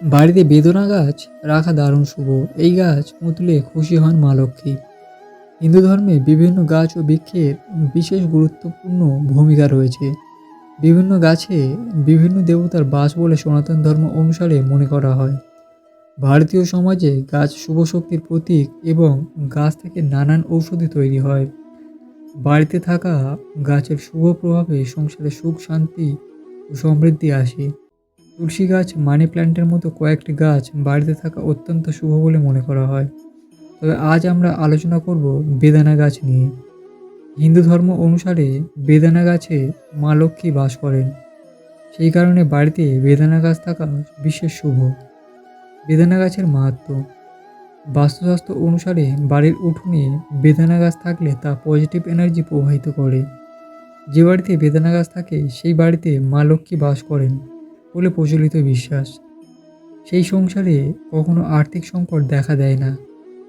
বাড়িতে বেদনা গাছ, রাখা দারুণ শুভ, এই গাছ পুঁতলে খুশি হন মা লক্ষ্মী। হিন্দু ধর্মে বিভিন্ন গাছ ও বৃক্ষের বিশেষ গুরুত্বপূর্ণ ভূমিকা রয়েছে। বিভিন্ন গাছে বিভিন্ন দেবতার বাস বলে সনাতন ধর্ম অনুসারে মনে করা হয়। ভারতীয় সমাজে গাছ শুভ শক্তির প্রতীক এবং গাছ থেকে নানান ঔষধি তৈরি হয়। বাড়িতে থাকা গাছের শুভ প্রভাবে সংসারে সুখ, শান্তি ও সমৃদ্ধি আসে। তুলসী গাছ, মানি প্ল্যান্টের মতো কয়েকটি গাছ বাড়িতে থাকা অত্যন্ত শুভ বলে মনে করা হয়। তবে আজ আমরা আলোচনা করব বেদানা গাছ নিয়ে। হিন্দু ধর্ম অনুসারে বেদানা গাছে মা লক্ষ্মী বাস করেন। সেই কারণে বাড়িতে বেদানা গাছ থাকা বিশেষ শুভ। বেদানা গাছের মাহাত্ম। বাস্তুশাস্ত্র অনুসারে বাড়ির উঠোনে বেদানা গাছ থাকলে তা পজিটিভ এনার্জি প্রবাহিত করে। যে বাড়িতে বেদানা গাছ থাকে, সেই বাড়িতে মা লক্ষ্মী বাস করেন। বলে প্রচলিত বিশ্বাস। সেই সংসারে কখনো আর্থিক সংকট দেখা দেয় না।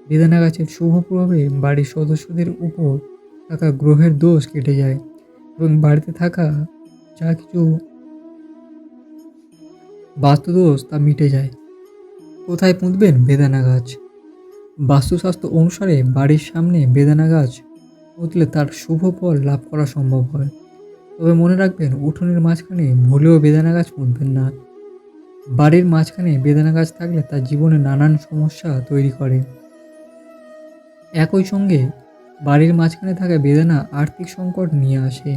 বেদানা গাছের শুভ প্রভাবে বাড়ির সদস্যদের উপর থাকা গ্রহের দোষ কেটে যায় এবং বাড়িতে থাকা যা কিছু বাস্তুদোষ তা মিটে যায়। কোথায় পুঁতবেন বেদানা গাছ? বাস্তুশাস্ত্র অনুসারে বাড়ির সামনে বেদানা গাছ পুঁতলে তার শুভ ফল লাভ করা সম্ভব হয়। তবে মনে রাখবেন, উঠোনের মাঝখানে ভুলেও বেদানা গাছ পুঁতবেন না। বাড়ির মাঝখানে বেদানা গাছ থাকলে তার জীবনে নানান সমস্যা তৈরি করে। একই সঙ্গে বাড়ির মাঝখানে থাকা বেদানা আর্থিক সংকট নিয়ে আসে।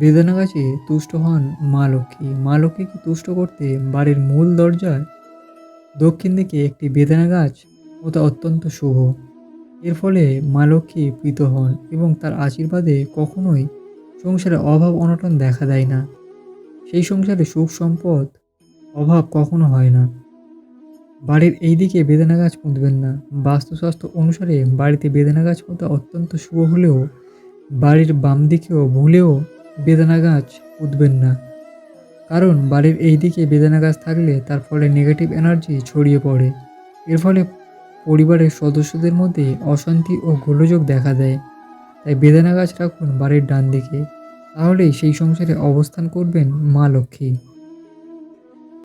বেদানা গাছে তুষ্ট হন মা লক্ষ্মী। মা লক্ষ্মীকে তুষ্ট করতে বাড়ির মূল দরজায় দক্ষিণ দিকে একটি বেদানা গাছ ওটা অত্যন্ত শুভ। এর ফলে মা লক্ষ্মী প্রীত হন এবং তার আশীর্বাদে কখনোই সংসারে অভাব অনটন দেখা দেয় না। সেই সংসারে সুখ সম্পদ অভাব কখনো হয় না। বাড়ির এই দিকে বেদানা গাছ পুঁতবেন না। বাস্তুস্বাস্থ্য অনুসারে বাড়িতে বেদানা গাছ পোঁতা অত্যন্ত শুভ হলেও, বাড়ির বাম দিকেও ভুলেও বেদানা গাছ পুঁতবেন না। কারণ বাড়ির এই দিকে বেদানা গাছ থাকলে তার ফলে নেগেটিভ এনার্জি ছড়িয়ে পড়ে। এর ফলে পরিবারের সদস্যদের মধ্যে অশান্তি ও গোলযোগ দেখা দেয়। তাই বেদানা গাছ রাখুন বাড়ির ডান দিকে। তাহলেই সেই সংসারে অবস্থান করবেন মা লক্ষ্মী।